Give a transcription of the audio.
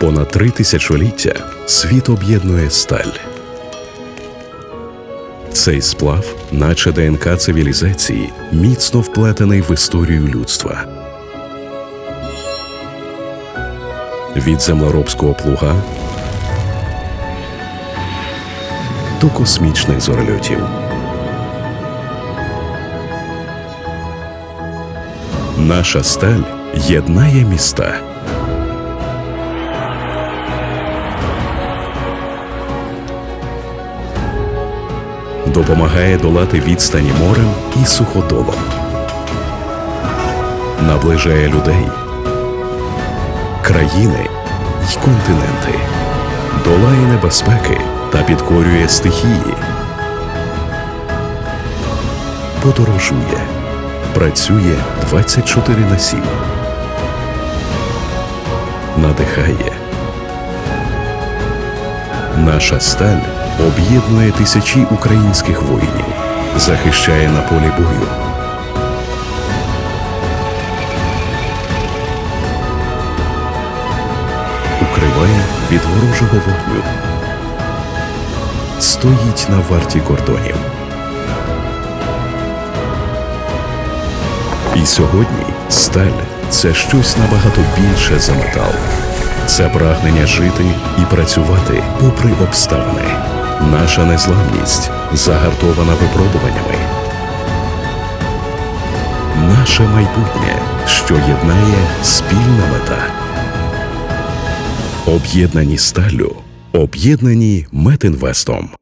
Понад три тисячоліття світ об'єднує сталь. Цей сплав, наче ДНК цивілізації, міцно вплетений в історію людства. Від землеробського плуга до космічних зорольотів. Наша сталь єднає міста. Допомагає долати відстані морем і суходолом. Наближає людей, країни й континенти. Долає небезпеки та підкорює стихії. Подорожує. Працює 24 на 7. Надихає. Наша сталь об'єднує тисячі українських воїнів, захищає на полі бою. Укриває від ворожого вогню. Стоїть на варті кордонів. І сьогодні сталь це щось набагато більше за метал. Це прагнення жити і працювати попри обставини. Наша незламність загартована випробуваннями. Наше майбутнє, що єднає спільна мета. Об'єднані сталлю, об'єднані Метінвестом.